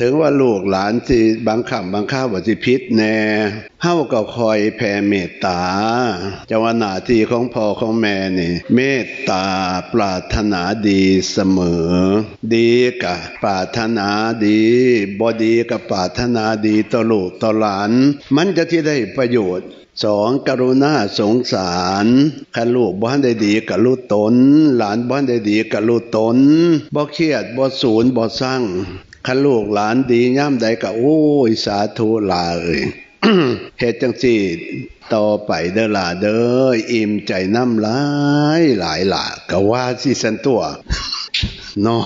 ถึงว่าลูกหลานสิบางคำบางข้าวว่าสิพิษแน่เฮาก็คอยแผ่เมตตาจะว่าหน้าที่ของพ่อของแม่นี่ เมตตาปรารถนาดีเสมอ ดีกะปรารถนาดีบ่ดีกับปรารถนาดีต่อลูกต่อหลาน มันจะที่ได้ประโยชน์สองกรุณาสงสารคันลูกบ้านได้ดีกับลูกตน หลานบ้านได้ดีกับลูกตนบ่เครียดบ่สูญบ่สร้าง คันลูกหลานดีย่ำใดก็โอ้ยสาธุลาเอ้ยเฮ็ดจังสี่ต่อไปเด้อล่ะเด้ออิ่มใจน้ำหลายหลายล่ะก็ว่าสิสันตัวเนาะ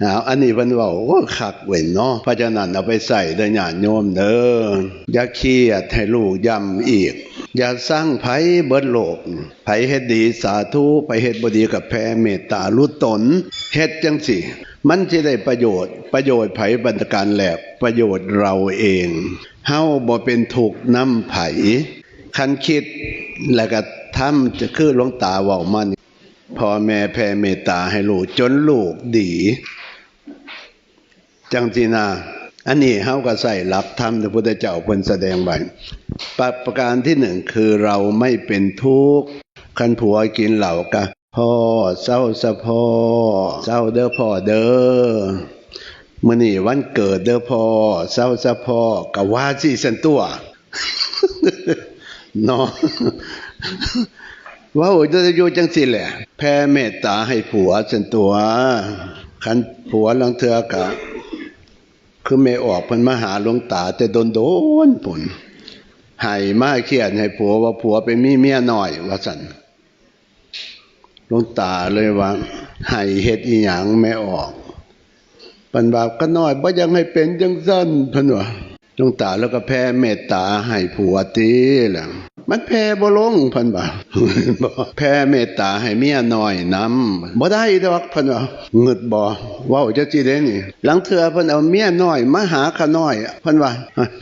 เอาอันนี้เพิ่นเว้าโอ้คักเว้ยเนาะเพราะฉะนั้นเอาไปใส่เด้อญาติโยมเด้ออย่าเครียดให้ลูกย่ำอีก อย่าสร้างไผเบิดโลกไผเฮ็ดดีสาธุไปเฮ็ดบดีกับแผ่เมตตารู้ตนเฮ็ดจังสิมันสิได้ประโยชน์ ประโยชน์ไผบรรการแหลบประโยชน์เราเองเฮาบ่เป็นทุกข์นำไผคันคิดแล้วก็ทำจะคือหลวงตาเว้ามันพ่อแม่แผ่เมตตาให้ลูกจนลูกดี จังสีนา อันนี้เฮาก็ใส่หลักธรรมที่พระพุทธเจ้าเพิ่นแสดงไว้ประการที่หนึ่งคือเราไม่เป็นทุกข์คันผัวกินเหล้ากะพ่อเศร้าสะพ่อเศร้าเด้อพ่อเด้อมื้อนี้วันเกิดเด้อพ่อเศร้าสะพ่อกะว่าสิสันตัวเนาะว่าโอ้ยจะอยู่จังสิแหละแผ่เมตตาให้ผัวสันตัว คันผัวลังเทือกะ คือไม่ออกเพิ่นมาหาหลวงตา แต่โดนโดนผลให้มาเครียดให้ผัวว่าผัวไปมีเมียหน้อยว่าสันหลวงตาเลยว่าให้เฮ็ดอีหยังไม่ออกปันบาปก็น้อยบ่ยังให้เป็นจังซั่นเพิ่นว่าหลวงตาแล้วก็แผ่เมตตาให้ผัวติแหละ มันแผ่บ่ลงพิ่นว่าบ่แผ่เมตตาให้เมียน้อยนำบ่ได้ดอกพิ่นว่าเงึดบ่เว้าจังซี่เด้นี่หลังเทื่อพิ่นเอาเมียน้อยมาหาขาน้อยพิ่นว่า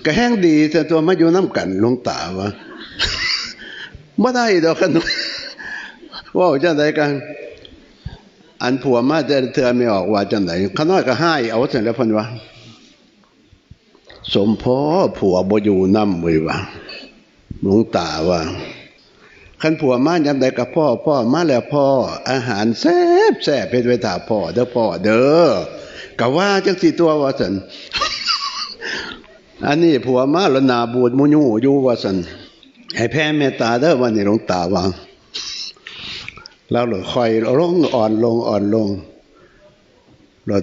ก็แฮงดีแต่ตัวมาอยู่นํกันลงตาว่บ่ได้ดอกขนมเว้าจังไดกันอันผัวมาแต่เทื่อไม่ออกว่าจังไดขาน้อยก็ให้เอาซั่นแล้วพิ่นว่าสมพอผัวบ่อยู่น้ำเว้ยว่า หลวงตาว่าคันผัวมายามใดกับพ่อพ่อมาแล้วพ่อ อาหารแซ่บแซ่บเพชรไว้ถาพ่อเด้อพ่อเด้อกะว่าจังสิตัวว่าสันอันนี้ผัวมาแล้วนาบูดมุญูอยู่ว่าสันให้แผ่เมตตาเด้อวันนี้หลวงตาว่าเราหลือคอยลงอ่อนลงอ่อนลงเรา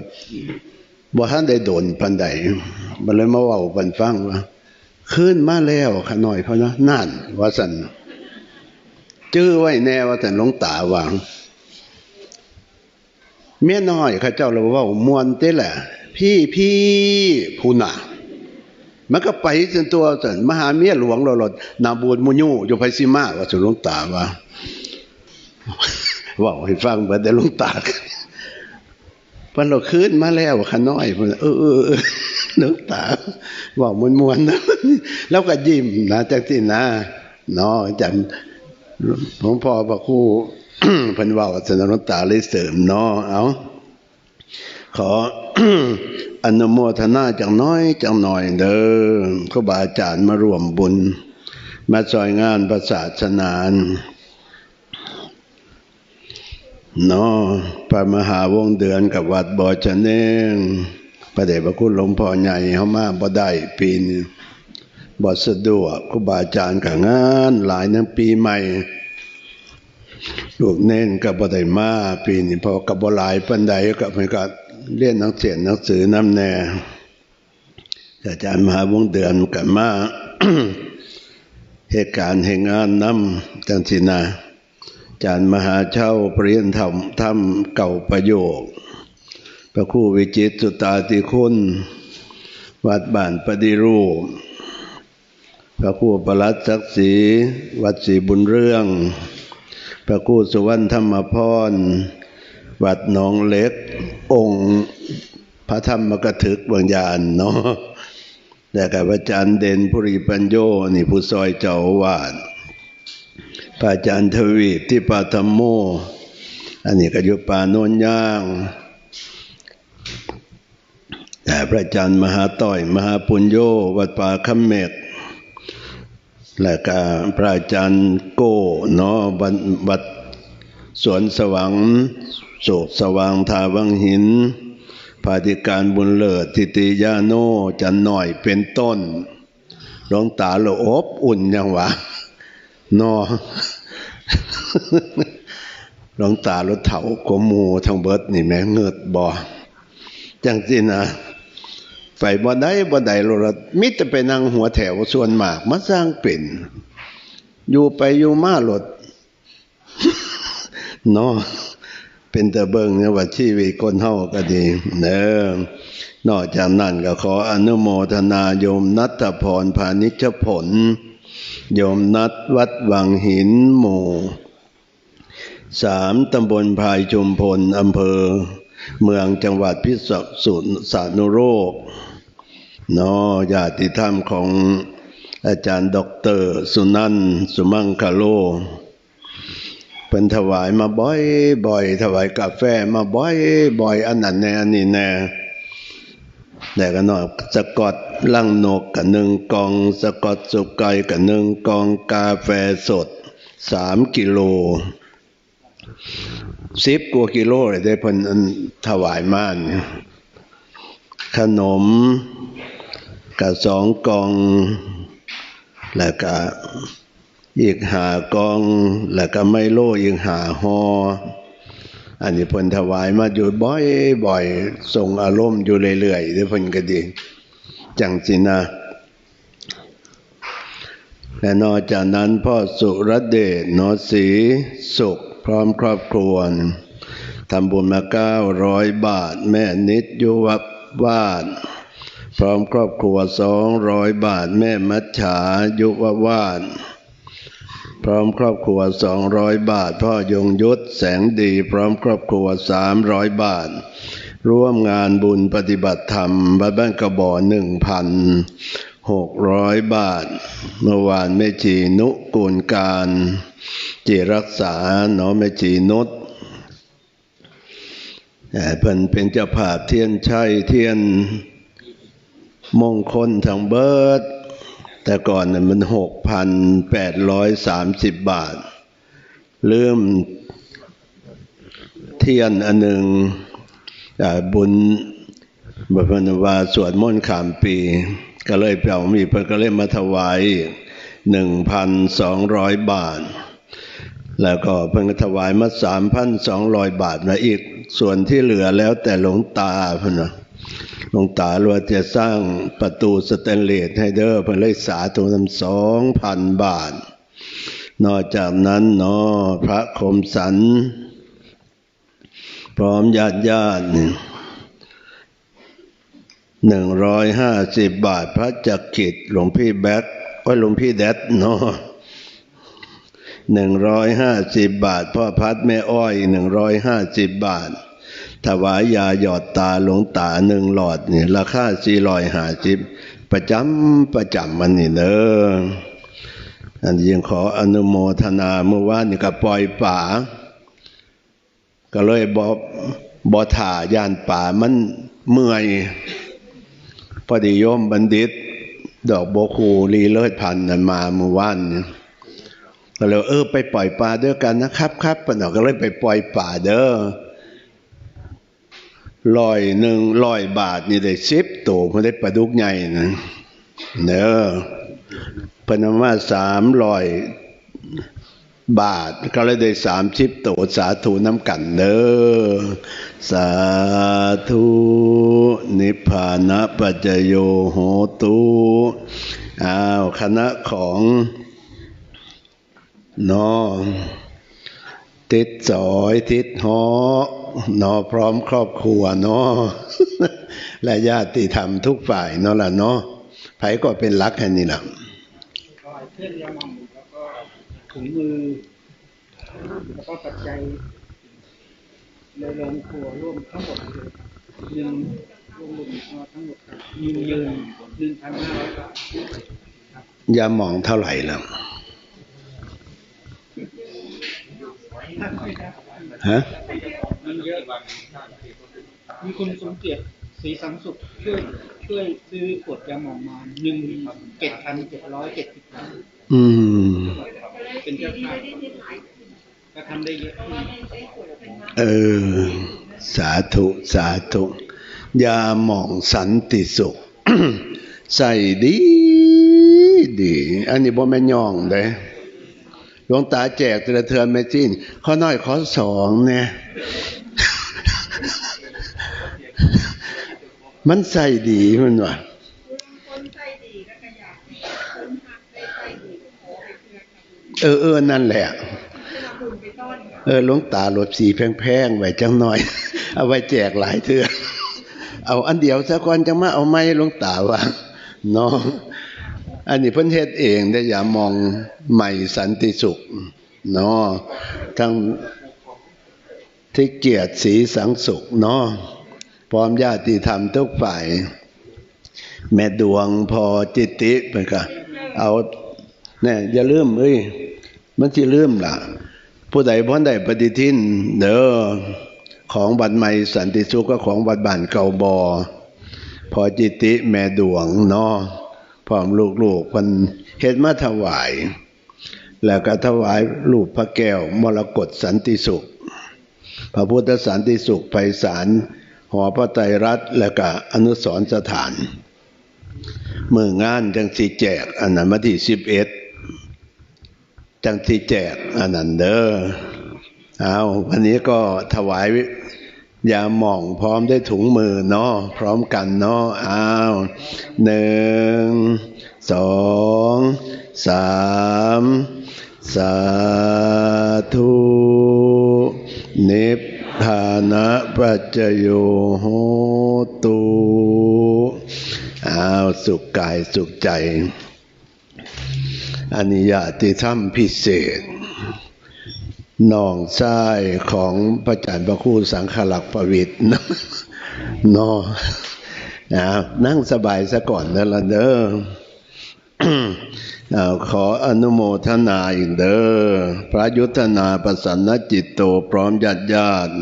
บ่ทันได้โดนปันใดมันเลยมาว้าปันฟังว่า ขึ้นมาแล้วขะน่อยเพราะนะนั่นว่าสันจื้อไว้แน่ว่าแต่หลวงตาหวางเมียน้อยข้าเจ้าเราว่ามวนเต้แหละ พี่พี่ผู้น่ะมันก็ไปจนตัวสันมหาเมียหลวงเราหลดนาบูดมุญูอยู่ไพซิมาว่าสุหลวงตาว่าว่าให้ฟังเบิดแต่หลวงตาเพิ่นเราขึ้นมาแล้วขะน้อยเพิ่นเออเออ หลวงตาบอกมวนมวนๆนะแล้วก็ยิ้มนะจากที่นะเนาะจันหลวงพ่อพระครูพิ่นว่าสนหลวงตาเลยเสริมเนาะเอาขออนุโมทนาจังน้อยจังหน่อยเด้อครูบาอาจารย์มาร่วมบุญ มาซอยงานประศาสนานเนาะพระมหาวงเดือนกับวัดบ่อจะเนง พระเดชพระคุณหลวงพ่อใหญ่เฮามาบ่ได้ปีนี้บ่สะดวกครูบาอาจารย์ก็งานหลายนั้นปีใหม่ลูกเน้นก็บ่ได้มาปีนี้พอก็บ่หลายปานใดก็เพิ่นก็เรียนหนังสือหนังสือน้ำแน่อาจารย์มหาวงเดือนก็มาเหตุการณ์แห่งงานนำจังสินาอาจารย์มหาเช่าเปลี่ยนธรรมธรรมเก่าประโยค พระครูวิจิตสุตาติคุณ วัดบ้านปฏิรูป พระครูประหลัดศักดิ์ศรีวัดศรีบุญเรื่อง พระครูสุวรรณธรรมพร วัดหนองเล็ก องค์พระธรรมกถึกบางยานเนาะแต่กับอาจารย์เด่นพุริปัญโยนี่ผู้ซอยเจ้าวาดพระอาจารย์ทวีปที่ปาธรรมโม อันนี้ก็อยู่ป่าโนนย่าง พระอาจารย์มหาต้อย มหาปุญโยวัดป่าคำเมกและก็พระอาจารย์โก้เนาะวัดสวนสว่างโศกสว่างทาวังหินพาธิการบุญเลิศทิติยาโนจันหน่อยเป็นต้นหลวงตาโลอบอุ่นยังวะนอหลวงตารถเถากมูทางเบิดนี่แม่เงือดบ่จังสินะ ไฟบ่ได้บ่ได้รถมิจะไปนั่งหัวแถวส่วนมากมาสร้างเป็น อยู่ไปอยู่มารถเนาะเป็นตะเบิงเนี่ยว่าชีวิตคนเฮาก็ดีเนอนอกจากนั้นก็ขออนุโมทนาโยมนัทพรพานิชผล โยมนัดวัดวังหินหมู่สามตำบลพายจุมพลอำเภอ เมืองจังหวัดพิษสุสานุโรค นอญาติธรรมของอาจารย์ด็อกเตอร์สุนันสุมังคาโลเป็นถวายมาบ่อยบ่อยถวายกาแฟมาบ่อยบ่อยอันนั้นแน่อันนี้แน่แต่ก็นอกสกอตลังนกกับหนึ่งกอง สกอตสุกไก่กับหนึ่งกองกาแฟสดสามกิโลสิบกว่ากิโลเลยได้พนถวายม่านขนม กับสองกอง แล้วก็อีกหากอง แล้วก็ไม่โลอีกหาหออันนี้พนถวายมาอยู่บ่อยบ่อยส่งอารมณ์อยู่เรื่อยๆด้วยพนก็ดีจังสินะและนอกจากนั้นพ่อสุรเดชนอสีสุขพร้อมครอบครัวทำบุญมาเก้าร้อยบาท แม่นิดยุวับาท พร้อมครอบครัวสองร้อยบาท แม่มัจฉายุววาทพร้อมครอบครัวสองร้อยบาท พ่อยงยุทธแสงดี พร้อมครอบครัวสามร้อยบาท ร่วมงานบุญปฏิบัติธรรมบ้านกระบอกหนึ่งพันหกร้อยบาท เมื่อวานแม่จีนุกูลการ จีรักษาเนาะแม่จีนุษเพิ่นเป็นเจ้าภาพเทียนชัยเทียน มงคลทางเบิร์ดแต่ก่อนน่มันหกพันแปดร้อยสามสิบบาท เริ่มเทียนอันหนึ่งบุญบุญว่าสวดมนต์ขามปี ก็เลยเปล่ามีเพิ่นก็เลยมาถวายหนึ่งพันสองร้อยบาท แล้วก็เพิ่งถวายมาสามพันสองร้อยบาทนะอีกส่วนที่เหลือแล้วแต่หลวงตาเพิ่นนะ หลวงตาลัวจะสร้างประตูสแตนเลสให้เด้อเพิ่นเลยสาธุนำสองพันบาท นอกจากนั้นเนาะพระคมสัน พร้อมญาติญาติหนึ่งร้อยห้าสิบบาทพระจักจิตหลวงพี่แบ็คก็หลวงพี่แดดเนาะหนึ่งร้อยห้าสิบบาท พ่อพัดแม่อ้อยหนึ่งร้อยห้าสิบบาท ถวายยาหยอดตาหลวงตาหนึ่งหลอดนี่ราคาสี่ร้อยห้าสิบประจำประจำมันนี่เนออันยังขออนุโมทนาเมื่อวานนี่ก็ปล่อยป่า ก็เลยบอบอถ่ายานป่ามันเมื่อยพอดีโยมบัณฑิต ดอกโบคูรีเลิศพันธ์มาเมื่อวานก็เลยเออไปปล่อยปลาด้วยกันนะครับครับปนก็เลยไปปล่อยป่าเด้อ ลอยหนึ่งลอยบาทนี่ได้สิบตัวไม่ได้ปลาดุกใหญ่นะเด้อพนมาสามลอยบาทก็เลยได้สามสิบตัวสาธุน้ำกันเด้อสาธุนิพพานะปัจจโยโหตุอ้าวคณะของน้อง ติดสอยติดหอนอพร้อมครอบครัวนอและญาติธรรมทุกฝ่ายนอละเนาะไผก็เป็นรักแค่นี้แหละเพื่อนยาหม่องแล้วก็ถุงมือ แล้วก็ปัจจัยเลยลงครัวร่วมทั้งหมดเลยหนึ่งรวมรวมทั้งหมดยืนยืนหนึ่งพันห้าร้อยบาทยาหมองเท่าไหร่แล้ว ฮะมันเยอะมีคุณสมเกียรติศสีสังสุขช่วยช่วยซื้อขวดยาหมองมาหนึ่งเจ็ดพันเจ็ดร้อยเจ็ดสิบล้านอืมเป็นเจ้าภาพก็ทำได้เยอะขึ้นเออ สาธุสาธุยาหม่องสันติสุข ใส่ดีดี อันนี้บ่แม่นย่องเด้ หลวงตาแจกแต่ละเทือนไม่สิ้นข้อน้อยข้อสองเนี่ยมันใส่ดีมันว่ะคนใจดีก็ขยันคนหักใจใจดีก็ขอไปเออเออนั่นแหละ เออหลวงตาหลบสีแพงๆไว้จังหน่อย เอาไว้แจกหลายเทือเอาอันเดียวซะก่อนจังมาเอาไม้หลวงตาว่าเนาะ อันนี้เพิ่นเฮ็ดเองได้อย่ามองใหม่สันติสุขเนาะทั้งที่เกียรติสีสังสุขเนาะพร้อมญาติธรรมทุกฝ่าย แม่ดวงพอจิตติเพิ่นก็เอาเนี่ยอย่าลืมเอ้ยมันสิลืมล่ะ ผู้ใดพ้นใดปฏิทิน เด้อของบัดใหม่สันติสุขก็ของบัดบ้านเก่าบอพอจิติแม่ดวงเนาะ พร้อมลูกๆมันเฮ็ดมาถวาย แล้วก็ถวายรูปพระแก้วมรกตสันติสุข พระพุทธสันติสุขไพศาลหอพระไตรรัตน์และก็อนุสรสถานเมื่องานจังสิแจกอันนั้นมาที่สิบเอ็ดจังที่แจกอันนั้นเด้อเอาวันนี้ก็ถวาย อย่าหม่องพร้อมได้ถุงมือเนาะพร้อมกันเนาะเอาหนึ่งสองสามสาธุนิพพานะปัจจโยโหตุเอาสุขกายสุขใจอนิยติธรรมพิเศษ นองชายของพระจันทร์พระครูสังฆลักษ์ประวิตรนาะเนะอ่านั่งสบายซะก่อนนะละเด้อขออนุโมทนาอีกเด้อพระยุทธนาประสันนจิตโตพร้อมญาติญาติ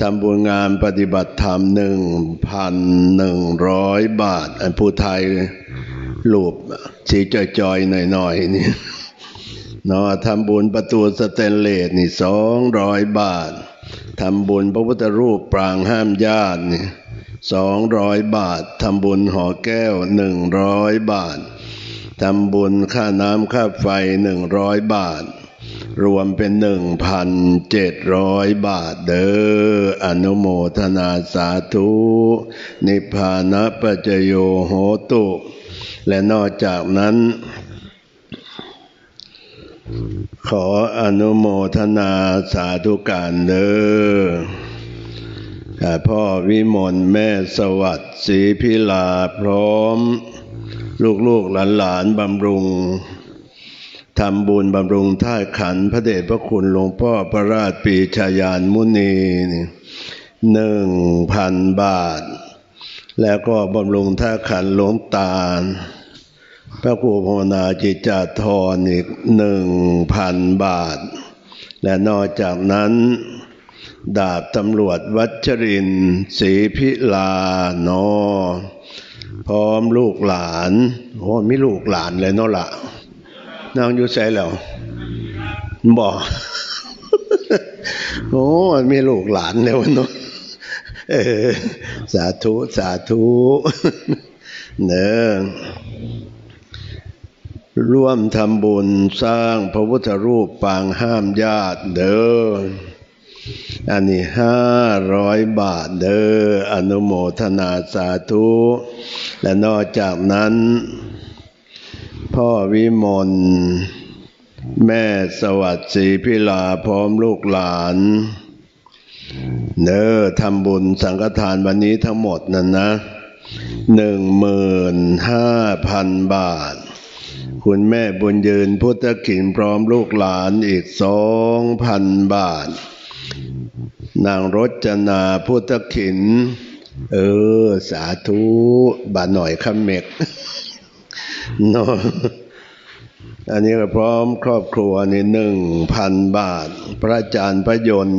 ทำบุญงานปฏิบัติธรรมหนึ่งพันหนึ่งร้อยบาท อันผู้ไทยรูปสีจอยๆหน่อยๆนี่ เนาะทำบุญประตูสเตนเลสนี่สองร้อยบาททำบุญพระพุทธรูปปรางห้ามญาตินี่สองร้อยบาททำบุญห่อแก้วหนึ่งร้อยบาททำบุญค่าน้ำค่าไฟหนึ่งร้อยบาท รวมเป็นหนึ่งพันเจ็ดร้อยบาทเด้ออนุโมทนาสาธุ นิพพานะปัจโยโหตุ และนอกจากนั้น ขออนุโมทนาสาธุการเด้อพ่อวิมลแม่สวัสดิ์ศรีพิลาพร้อม ลูกๆหลานๆบำรุงทำบุญบำรุงท่าขันพระเดชพระคุณหลวงพ่อพระราชปีชายานมุนีหนึ่งพันบาท แล้วก็บำรุงท่าขันหลวงตาล พระครูภาวนาจิจาธรอีกหนึ่งพันบาท และนอกจากนั้น ดาบตำรวจวัชรินศรีพิลานอพร้อมลูกหลานโอ้มีลูกหลานเลยเนาะละนางอยู่ใส่แล้วบอกโอ้มีลูกหลานแล้วเนาะเออ สาธุ สาธุเนอะ ร่วมทำบุญสร้างพระพุทธรูปปางห้ามญาติเด้อ อันนี้ห้าร้อยบาทเด้อ อนุโมทนาสาธุ และนอกจากนั้น พ่อวิมลแม่สวัสดีพิลาพร้อมลูกหลานเนอทำบุญสังฆทานวันนี้ทั้งหมดนั่นนะหนึ่งหมื่นห้าพันบาท คุณแม่บุญยืนพุทธขินพร้อมลูกหลานอีกสองพันบาท นางรจนาพุทธขิน เออ สาธุบาทหน่อยคำเมกเนาะอันนี้ก็พร้อมครอบครัวนี่หนึ่งพันบาท พระอาจารย์พระยนต์